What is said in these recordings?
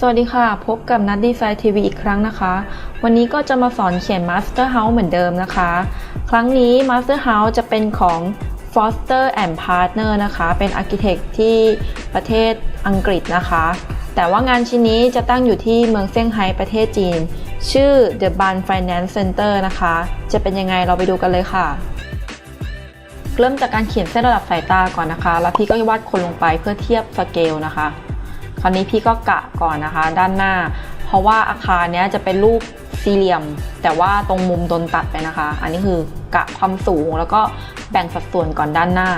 สวัสดีค่ะ พบกับนัดดีไซน์ทีวีอีกครั้งนะคะ วันนี้ก็จะมาสอนเขียน Master House เหมือนเดิมนะคะ ครั้งนี้ Master House จะเป็นของ Foster and Partner นะคะ เป็นอาร์เคเต็กที่ประเทศอังกฤษนะคะ แต่ว่างานชิ้นนี้จะตั้งอยู่ที่เมืองเซี่ยงไฮ้ประเทศจีน ชื่อ The Ban Finance Center นะคะ จะเป็นยังไงเราไปดูกันเลยค่ะ เริ่มจากการเขียนเส้นระดับสายตาก่อนนะคะ แล้วพี่ก็วาดคนลงไปเพื่อเทียบสเกลนะคะ คราวนี้พี่ก็กะก่อนนะคะ ด้านหน้า เพราะว่าอาคารเนี้ยจะเป็นรูปสี่เหลี่ยม แต่ว่าตรงมุมโดนตัดไปนะคะ อันนี้คือกะความสูงแล้วก็แบ่งสัดส่วนก่อนด้านหน้า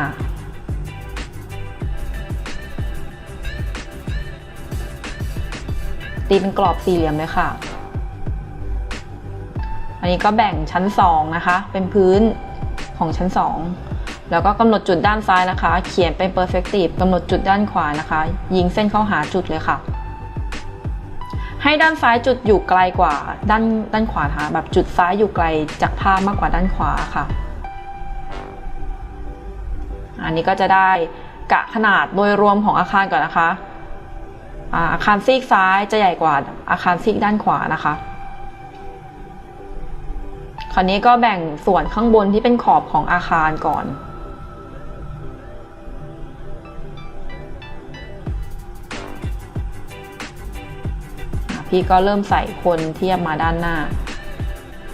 ตีเป็นกรอบสี่เหลี่ยมเลยค่ะ อันนี้ก็แบ่งชั้น 2 นะคะ เป็นพื้นของชั้น 2 แล้วก็กำหนดจุดด้านซ้ายนะคะ เขียนเป็น perspective กำหนดจุดด้านขวานะคะ ยิงเส้นเข้าหาจุดเลยค่ะ ให้ด้านซ้ายจุดอยู่ไกลกว่าด้านด้านขวานะคะแบบจุดซ้ายอยู่ไกลจากภาพมากกว่าด้านขวาค่ะ อันนี้ก็จะได้กะขนาดโดยรวมของอาคารก่อนนะคะอาอาคารซีกซ้ายจะใหญ่กว่าอาคารซีกด้านขวานะคะคราวนี้ก็แบ่งส่วนข้างบนที่เป็นขอบของอาคารก่อน พี่ก็เริ่มใส่คนเทียบมาด้านหน้า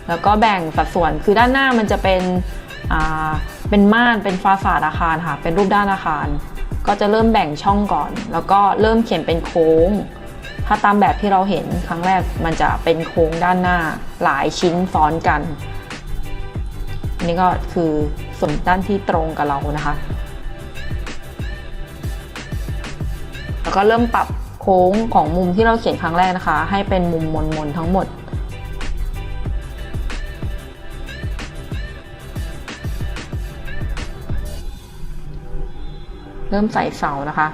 แล้วก็แบ่งสัดส่วนคือด้านหน้ามันจะเป็นอ่าเป็นม่านเป็นฟาสาดอาคารค่ะ เป็นรูปด้านอาคาร ก็จะเริ่มแบ่งช่องก่อน แล้วก็เริ่มเขียนเป็นโค้ง ถ้าตามแบบที่เราเห็นครั้งแรกมันจะเป็นโค้งด้านหน้าหลายชิ้นซ้อนกันนนี้ก็คือส่วนด้านที่ตรงกับเรานะคะ แล้วก็เริ่มปรับ ค้งของมุมที่เราเขียนครั้งแรกนะคะ ให้เป็นมุมมนมนๆทั้งหมด เริ่มใส่เสานะคะ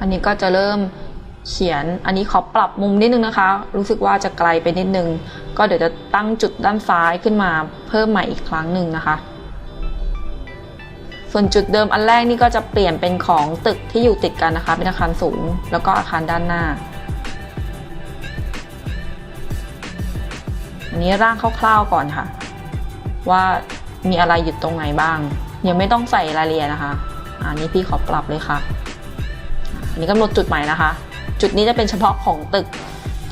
อันนี้ก็จะเริ่มเขียน อันนี้ขอปรับมุมนิดนึงนะคะ รู้สึกว่าจะไกลไปนิดนึง ก็เดี๋ยวจะตั้งจุดด้านซ้ายขึ้นมาเพิ่มใหม่อีกครั้งหนึ่งนะคะ ส่วนจุดเดิมอันแรกนี่ก็จะเปลี่ยนเป็นของตึกที่อยู่ติดกันนะคะ เป็นอาคารสูง แล้วก็อาคารด้านหน้าอันนี้ร่างคร่าวๆก่อนค่ะ ว่ามีอะไรอยู่ตรงไหนบ้าง ยังไม่ต้องใส่รายละเอียดนะคะ อันนี้พี่ขอปรับเลยค่ะ อันนี้กำหนดจุดใหม่นะคะ จุดนี้จะเป็นเฉพาะของตึก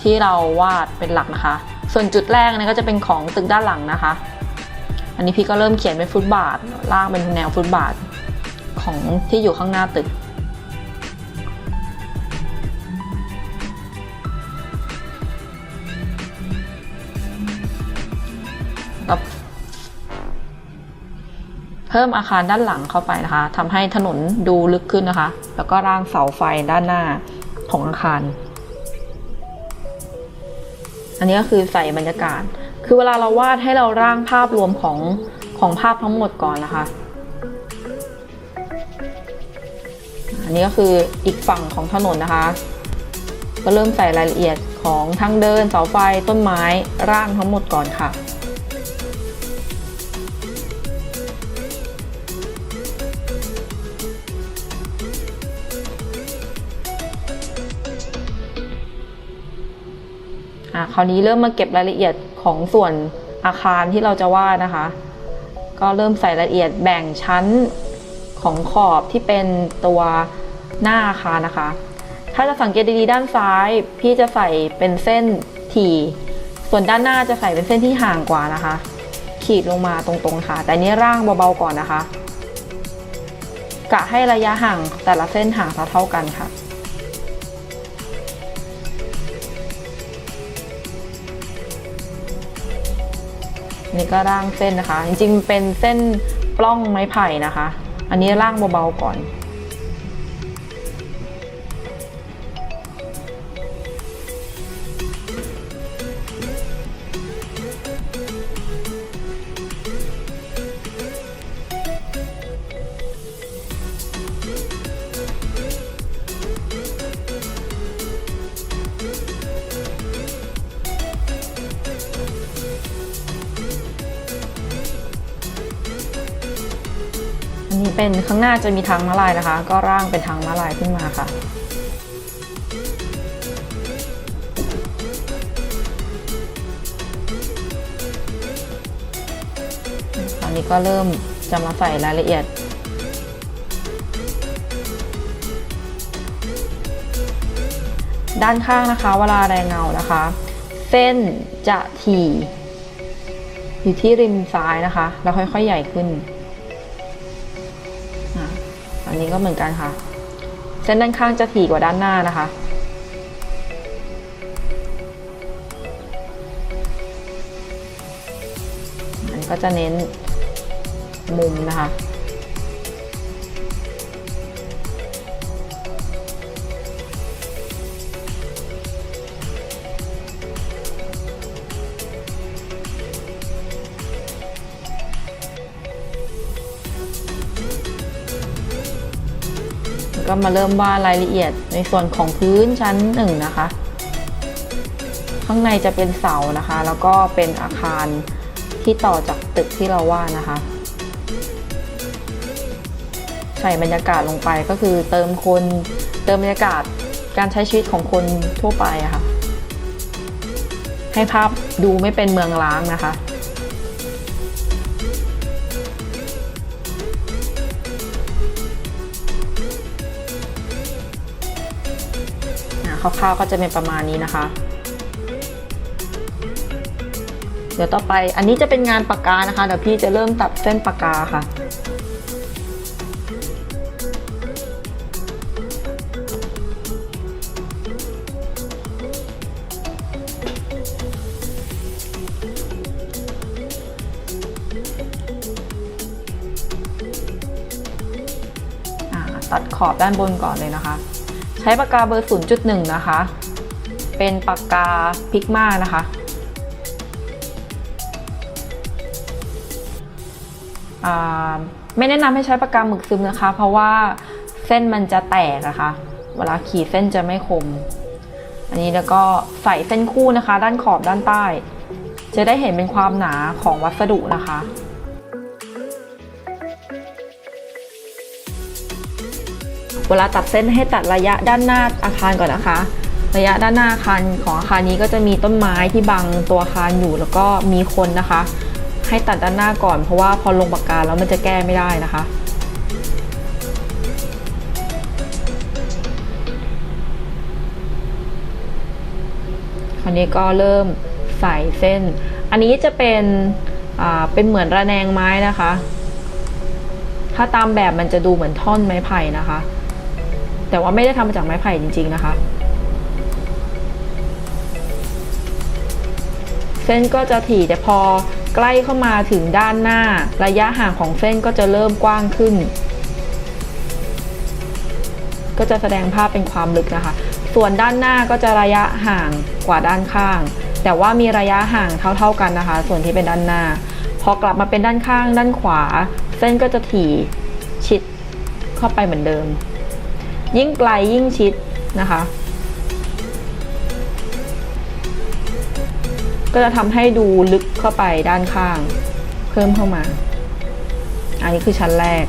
ที่เราวาดเป็นหลักนะคะ ส่วนจุดแรกนี่ก็จะเป็นของตึกด้านหลังนะคะ อันนี้พี่ก็เริ่มเขียนเป็นฟุตบาทล่างเป็นแนวฟุตบาทของที่อยู่ข้างหน้าตึก เพิ่มอาคารด้านหลังเข้าไปนะคะทำให้ถนนดูลึกขึ้นนะคะ แล้วก็ร่างเสาไฟด้านหน้าของอาคาร อันนี้ก็คือใส่บรรยากาศ คือเวลาเราวาดให้เราร่างภาพรวมของของภาพทั้งหมดก่อนนะคะ อันนี้ก็คืออีกฝั่งของถนนนะคะ ก็เริ่มใส่รายละเอียดของทางเดินเสาไฟต้นไม้ร่างทั้งหมดก่อนค่ะ คราวนี้เริ่มมาเก็บรายละเอียดของส่วนอาคารที่เราจะวาดนะคะ ก็เริ่มใส่รายละเอียดแบ่งชั้นของขอบที่เป็นตัวหน้าอาคารนะคะ ถ้าจะสังเกตดีๆด้านซ้าย พี่จะใส่เป็นเส้นถี่ ส่วนด้านหน้าจะใส่เป็นเส้นที่ห่างกว่านะคะ ขีดลงมาตรงๆค่ะ แต่นนี้ร่างเบาๆก่อนนะคะ กะให้ระยะห่างแต่ละเส้นห่างเท่าๆกันค่ะ นี่ก็ร่างเส้นนะคะ จริงๆ เป็นเส้นปล้องไม้ไผ่นะคะ อันนี้ร่างเบาๆก่อน นี้เป็นข้างหน้าจะมีทางม้าลายนะคะ ก็ร่างเป็นทางม้าลายขึ้นมาค่ะตอนนี้ก็เริ่มจะมาใส่รายละเอียดด้านข้างนะคะ เวลาแรงเงานะคะ เส้นจะถี่ อยู่ที่ริมซ้ายนะคะ แล้วค่อยๆใหญ่ขึ้น อันนี้ก็เหมือนกันค่ะ เส้นด้านข้างจะถี่กว่าด้านหน้านะคะ อันนี้ก็จะเน้นมุมนะคะ ก็มาเริ่มวาดรายละเอียดในส่วนของพื้นชั้นหนึ่งนะคะ ข้างในจะเป็นเสานะคะ แล้วก็เป็นอาคารที่ต่อจากตึกที่เราวาดนะคะ ใส่บรรยากาศลงไปก็คือเติมคนเติมบรรยากาศการใช้ชีวิตของคนทั่วไปอะค่ะ ให้ภาพดูไม่เป็นเมืองร้างนะคะ คร่าวๆก็จะเป็นประมาณนี้นะคะ เดี๋ยวต่อไปอันนี้จะเป็นงานปากกานะคะเดี๋ยวพี่จะเริ่มตัดเส้นปากกาค่ะตัดขอบด้านบนก่อนเลยนะคะ ใช้ปากกาเบอร์ 0.1 นะคะ เป็นปากกาพิกมานะคะ ไม่แนะนำให้ใช้ปากกาหมึกซึมนะคะ เพราะว่าเส้นมันจะแตกนะคะ เวลาขีดเส้นจะไม่คม อันนี้แล้วก็ใส่เส้นคู่นะคะ ด้านขอบด้านใต้ จะได้เห็นเป็นความหนาของวัสดุนะคะ เวลาตัดเส้นให้ตัดระยะด้านหน้าอาคารก่อนนะคะ ระยะด้านหน้าอาคารของอาคารนี้ก็จะมีต้นไม้ที่บังตัวอาคารอยู่แล้วก็มีคนนะคะ ให้ตัดด้านหน้าก่อน เพราะว่าพอลงปากกาแล้วมันจะแก้ไม่ได้นะคะคราวนี้ก็เริ่มใส่เส้น อันนี้จะเป็นเป็นเหมือนระแนงไม้นะคะ ถ้าตามแบบมันจะดูเหมือนท่อนไม้ไผ่นะคะ แต่ว่าไม่ได้ทำมาจากไม้ไผ่จริง ๆ นะคะ เส้นก็จะถี่แต่พอใกล้เข้ามาถึงด้านหน้า ระยะห่างของเส้นก็จะเริ่มกว้างขึ้น ก็จะแสดงภาพเป็นความลึกนะคะ ส่วนด้านหน้าก็จะระยะห่างกว่าด้านข้าง แต่ว่ามีระยะห่างเท่า ๆกันนะคะ ส่วนที่เป็นด้านหน้า พอกลับมาเป็นด้านข้างด้านขวา เส้นก็จะถี่ชิดเข้าไปเหมือนเดิม ยิ่งไกลยิ่งชิดนะคะ ก็จะทำให้ดูลึกเข้าไปด้านข้าง เพิ่มเข้ามา อันนี้คือชั้นแรก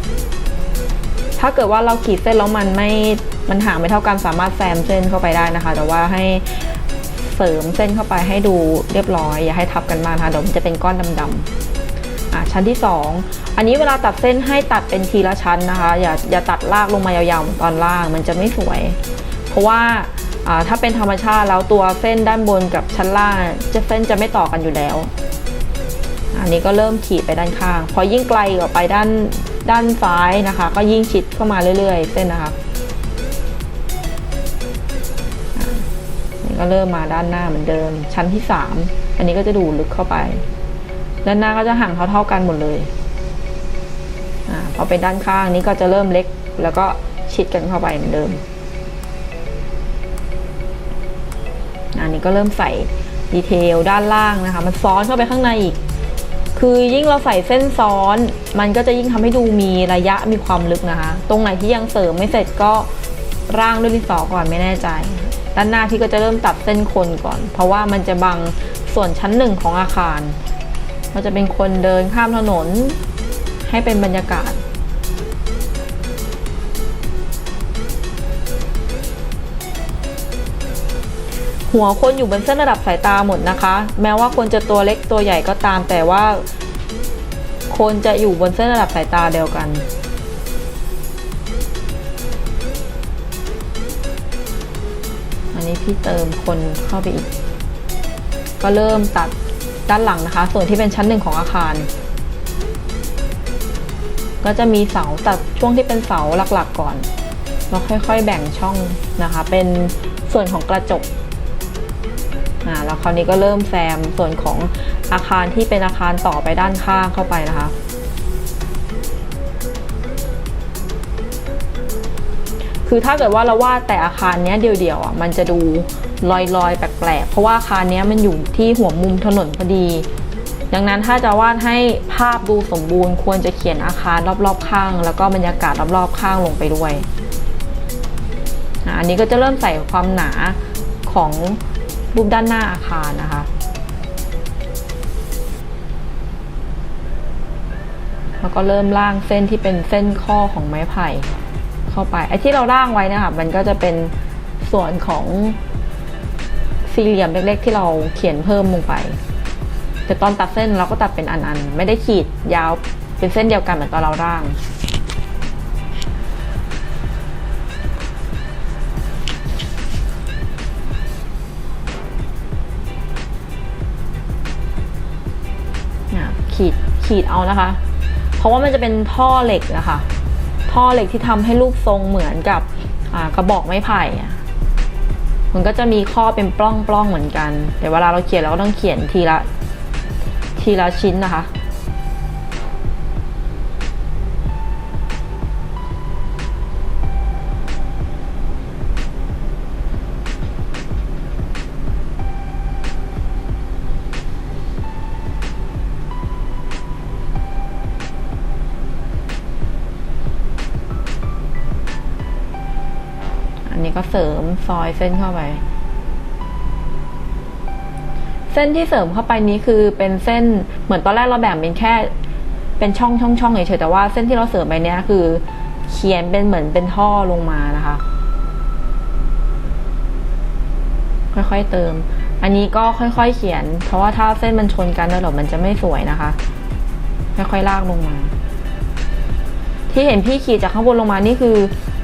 ถ้าเกิดว่าเราขีดเส้นแล้วมันไม่มันห่างไม่เท่ากันสามารถแซมเส้นเข้าไปได้นะคะ แต่ว่าให้เสริมเส้นเข้าไปให้ดูเรียบร้อย อย่าให้ทับกันมากนะคะเดี๋ยวมันจะเป็นก้อนดำๆ ชั้นที่ 2 อันนี้เวลาตัดเส้นให้ตัดเป็นทีละชั้นนะคะ อย่าอย่าตัดลากลงมายาวๆตอนล่างมันจะไม่สวย เพราะว่าถ้าเป็นธรรมชาติแล้วตัวเส้นด้านบนกับชั้นล่างจะเส้นจะไม่ต่อกันอยู่แล้ว อันนี้ก็เริ่มขีดไปด้านข้าง พอยิ่งไกลออกไปด้านด้านซ้ายนะคะ ก็ยิ่งชิดเข้ามาเรื่อย ๆ เส้นนะคะอะนี่ก็เริ่มมาด้านหน้าเหมือนเดิม ชั้นที่ 3 อันนี้ก็จะดูลึกเข้าไป ด้านหน้าก็จะห่างเท่าๆกันหมดเลยอาพอเป็นด้านข้างนี้ก็จะเริ่มเล็ก แล้วก็ชิดกันเข้าไปเหมือนเดิม อันนี้ก็เริ่มใส่ดีเทลด้านล่างนะคะ มันซ้อนเข้าไปข้างในอีก คือยิ่งเราใส่เส้นซ้อน มันก็จะยิ่งทำให้ดูมีระยะมีความลึกนะคะ ตรงไหนที่ยังเสริมไม่เสร็จก็ร่างด้วยดินสอก่อนไม่แน่ใจ ด้านหน้าที่ก็จะเริ่มตัดเส้นคนก่อน เพราะว่ามันจะบังส่วนชั้นหนึ่งของอาคาร เราจะเป็นคนเดินข้ามถนน ให้เป็นบรรยากาศ หัวคนอยู่บนเส้นระดับสายตาหมดนะคะ แม้ว่าคนจะตัวเล็กตัวใหญ่ก็ตามแต่ว่า คนจะอยู่บนเส้นระดับสายตาเดียวกันอันนี้พี่เติมคนเข้าไปอีก ก็เริ่มตัด ด้านหลังนะคะ ส่วนที่เป็นชั้นหนึ่งของอาคาร ก็จะมีเสาตัดช่วงที่เป็นเสาหลักๆก่อนแล้วค่อยๆแบ่งช่องนะคะ เป็นส่วนของกระจกอ่าแล้วคราวนี้ก็เริ่มแซมส่วนของอาคารที่เป็นอาคารต่อไปด้านข้างเข้าไปนะคะคือถ้าเกิดว่าเราวาดแต่อาคารเนี้ยเดียวๆอะมันจะดู ลอยๆ แปลกๆ เพราะว่าอาคารนี้มันอยู่ที่หัวมุมถนนพอดี ดังนั้นถ้าจะวาดให้ภาพดูสมบูรณ์ ควรจะเขียนอาคารรอบๆข้าง แล้วก็บรรยากาศรอบๆข้างลงไปด้วย อันนี้ก็จะเริ่มใส่ความหนาของรูปด้านหน้าอาคารนะคะแล้วก็เริ่มล่างเส้นที่เป็นเส้นข้อของไม้ไผ่เข้าไปไอ้ที่เราร่างไว้นะคะมันก็จะเป็นส่วนของ สี่เหลี่ยมเล็กๆ ที่เราเขียนเพิ่มลงไป แต่ตอนตัดเส้นเราก็ตัดเป็นอันๆ ไม่ได้ขีดยาวเป็นเส้นเดียวกันเหมือนตอนเราร่าง ขีดขีดเอานะคะ เพราะว่ามันจะเป็นท่อเหล็กอะคะ ท่อเหล็กที่ทำให้รูปทรงเหมือนกับกระบอกไม้ไผ่ มันก็จะมีข้อเป็นปล้องๆเหมือนกัน แต่เวลาเราเขียนเราก็ต้องเขียนทีละทีละชิ้นนะคะ นี้ก็เสริมซอยเส้นเข้าไป เส้นที่เสริมเข้าไปนี้คือเป็นเส้นเหมือนตอนแรกเราแบ่งเป็นแค่ เป็นช่องช่องช่องเฉยๆแต่ว่าเส้นที่เราเสริมไปเนี้ยคือ เขียนเป็นเหมือนเป็นท่อลงมานะคะ ค่อยๆเติม อันนี้ก็ค่อยๆเขียน เพราะว่าถ้าเส้นมันชนกันแล้วเดี๋ยวมันจะไม่สวยนะคะ ค่อยๆลากลงมาที่เห็นพี่ขีดจากข้างบนลงมานี่คือ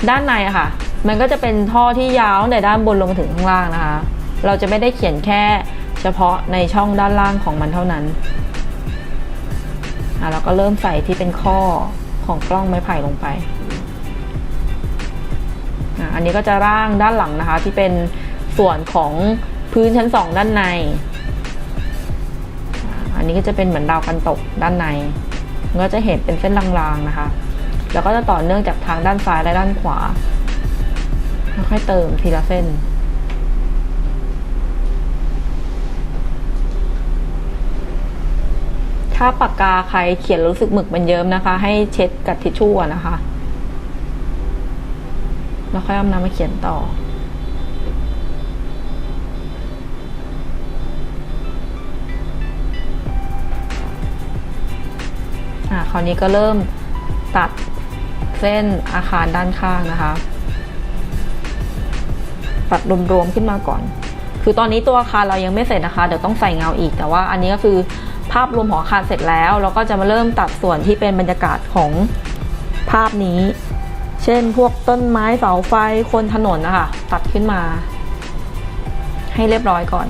ด้านในอะค่ะ มันก็จะเป็นท่อที่ยาวตั้งแต่ด้านบนลงมาถึงข้างล่างนะคะ เราจะไม่ได้เขียนแค่เฉพาะในช่องด้านล่างของมันเท่านั้นอะเราก็เริ่มใส่ที่เป็นข้อของกล้องไม้ไผ่ลงไปอะอันนี้ก็จะร่างด้านหลังนะคะ ที่เป็นส่วนของพื้นชั้นสองด้านใน อันนี้ก็จะเป็นเหมือนดาวกันตกด้านในมันก็จะเห็นเป็นเส้นลางๆนะคะ แล้วก็จะต่อเนื่องจากทางด้านซ้ายและด้านขวา ค่อยเติมทีละเส้น ถ้าปากกาใครเขียนรู้สึกหมึกมันเยิ้มนะคะ ให้เช็ดกับทิชชู่นะคะ แล้วค่อยเอาน้ำมาเขียนต่ออะคราวนี้ก็เริ่มตัดเส้นอาคารด้านข้างนะคะ ตัดรวมๆขึ้นมาก่อน คือตอนนี้ตัวอาคารเรายังไม่เสร็จนะคะ เดี๋ยวต้องใส่เงาอีก แต่ว่าอันนี้ก็คือภาพรวมของอาคารเสร็จแล้ว เราก็จะมาเริ่มตัดส่วนที่เป็นบรรยากาศของภาพนี้ เช่น พวกต้นไม้เสาไฟคนถนนนะคะ ตัดขึ้นมา ให้เรียบร้อยก่อน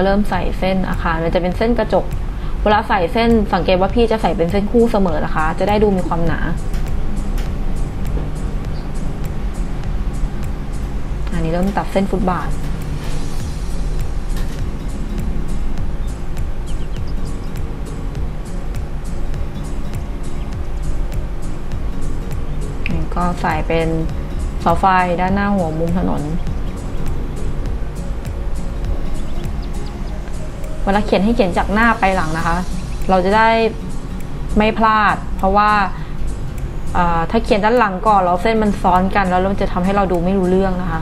ก็เริ่มใส่เส้นอาคารมันจะเป็นเส้นกระจก เวลาใส่เส้นสังเกตว่าพี่จะใส่เป็นเส้นคู่เสมอนะคะ จะได้ดูมีความหนา อันนี้เริ่มตัดเส้นฟุตบาทก็ใส่เป็นเสาไฟด้านหน้าหัวมุมถนน เวลาเขียนให้เขียนจากหน้าไปหลังนะคะ เราจะได้ไม่พลาด เพราะว่าถ้าเขียนด้านหลังก่อนแล้วเส้นมันซ้อนกัน แล้วมันจะทำให้เราดูไม่รู้เรื่องนะคะ